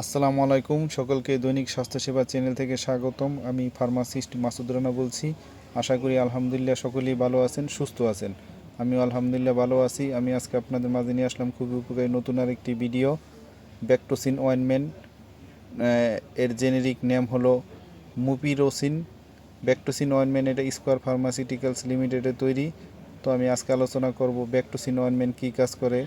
আসসালামু আলাইকুম, সকলকে দৈনিক স্বাস্থ্যসেবা চ্যানেল থেকে স্বাগতম। আমি ফার্মাসিস্ট মাসুদ রানা বলছি। আশা করি আলহামদুলিল্লাহ সকলেই ভালো আছেন, সুস্থ আছেন। আমিও আলহামদুলিল্লাহ ভালো আছি। আমি আজকে আপনাদের মাঝে নিয়ে আসলাম খুবই উপকারী নতুন আর একটি ভিডিও ব্যাকটোসিন ওয়েনমেন্ট এর জেনেরিক নেম হলো মুপিরোসিন ব্যাকটোসিন ওয়েনমেন্ট এটা স্কোয়ার ফার্মাসিউটিক্যালস লিমিটেডে তৈরি। তো আমি আজকে আলোচনা করব ব্যাকটোসিন ওয়েনমেন্ট কী কাজ করে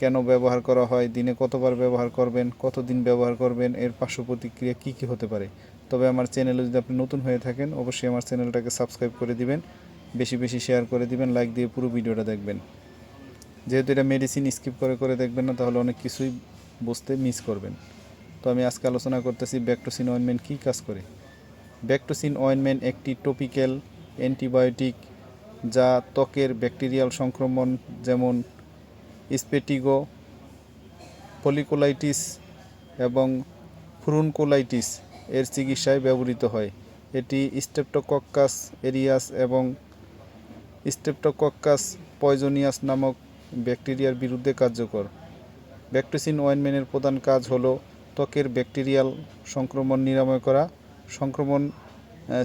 কেন ব্যবহার করা হয়, দিনে কতবার ব্যবহার করবেন, কতদিন ব্যবহার করবেন, এর পার্শ্ব প্রতিক্রিয়া কী কী হতে পারে? তবে আমার চ্যানেলে যদি আপনি নতুন হয়ে থাকেন, অবশ্যই আমার চ্যানেলটাকে সাবস্ক্রাইব করে দিবেন, বেশি বেশি শেয়ার করে দিবেন, লাইক দিয়ে পুরো ভিডিওটা দেখবেন। যেহেতু এটা মেডিসিন স্কিপ করে করে দেখবেন না, তাহলে অনেক কিছুই বুঝতে মিস করবেন। তো আমি আজকে আলোচনা করতেছি ব্যাকটোসিন অয়েনমেন্ট কী কাজ করে? ব্যাকটোসিন অয়েনমেন্ট একটি টপিক্যাল অ্যান্টিবায়োটিক যা ত্বকের ব্যাকটেরিয়াল সংক্রমণ, যেমন স্পেটিগো পলিকোলাইটিস এবং ফ্রুনকোলাইটিস এর চিকিৎসায় ব্যবহৃত হয়। এটি স্টেপটোকক্কাস এরিয়াস এবং স্টেপটোকক্কাস পয়জনিয়াস নামক ব্যাকটেরিয়ার বিরুদ্ধে কার্যকর। ব্যাকটোসিন ওয়েনমেনের প্রধান কাজ হল ত্বকের ব্যাকটেরিয়াল সংক্রমণ নিরাময় করা, সংক্রমণ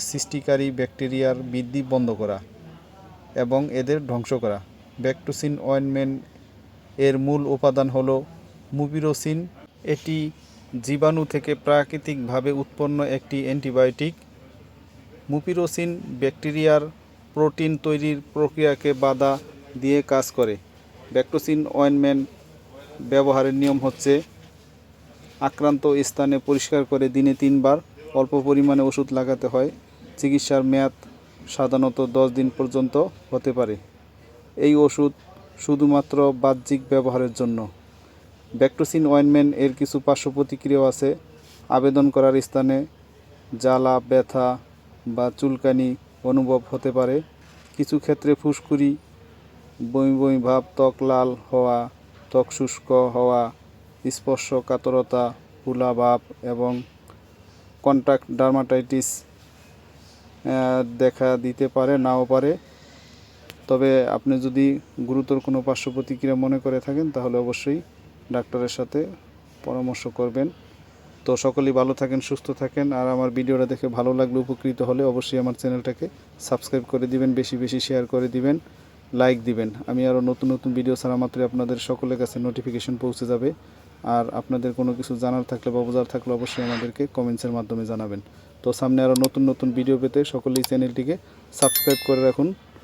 সৃষ্টিকারী ব্যাকটেরিয়ার বৃদ্ধি বন্ধ করা এবং এদের ধ্বংস করা। ব্যাকটোসিন ওয়েনমেন্ট এর মূল উপাদান হলো মুপিরোসিন এটি জীবাণু থেকে প্রাকৃতিকভাবে উৎপন্ন একটি অ্যান্টিবায়োটিক। মুপিরোসিন ব্যাকটেরিয়ার প্রোটিন তৈরির প্রক্রিয়াকে বাধা দিয়ে কাজ করে। ব্যাকটোসিন অয়েনমেন্ট ব্যবহারের নিয়ম হচ্ছে আক্রান্ত স্থানে পরিষ্কার করে দিনে তিনবার অল্প পরিমাণে ওষুধ লাগাতে হয়। চিকিৎসার মেয়াদ সাধারণত দশ দিন পর্যন্ত হতে পারে। এই ওষুধ শুধুমাত্র বাহ্যিক ব্যবহারের জন্য। ব্যাকটোসিন অয়েনমেন্ট এর কিছু পার্শ্ব প্রতিক্রিয়াও আছে। আবেদন করার স্থানে জ্বালা, ব্যথা বা চুলকানি অনুভব হতে পারে। কিছু ক্ষেত্রে ফুসকুড়ি, বমি বমি ভাব, ত্বক লাল হওয়া, ত্বক শুষ্ক হওয়া, স্পর্শ কাতরতা ফুলা ভাব এবং কন্ট্যাক্ট ডার্মাটাইটিস দেখা দিতে পারে, নাও পারে। তবে আপনি যদি গুরুতর কোনো পার্শ্ব প্রতিক্রিয়া মনে করে থাকেন, তাহলে অবশ্যই ডাক্তারের সাথে পরামর্শ করবেন। তো সকলেই ভালো থাকেন, সুস্থ থাকেন, আর আমার ভিডিওটা দেখে ভালো লাগলে, উপকৃত হলে অবশ্যই আমার চ্যানেলটাকে সাবস্ক্রাইব করে দিবেন, বেশি বেশি শেয়ার করে দিবেন, লাইক দিবেন। আমি আরও নতুন নতুন ভিডিও ছাড়া মাত্রই আপনাদের সকলের কাছে নোটিফিকেশন পৌঁছে যাবে। আর আপনাদের কোনো কিছু জানার থাকলে বা বোঝার থাকলে অবশ্যই আমাদেরকে কমেন্টসের মাধ্যমে জানাবেন। তো সামনে আরও নতুন নতুন ভিডিও পেতে সকলেই চ্যানেলটিকে সাবস্ক্রাইব করে রাখুন।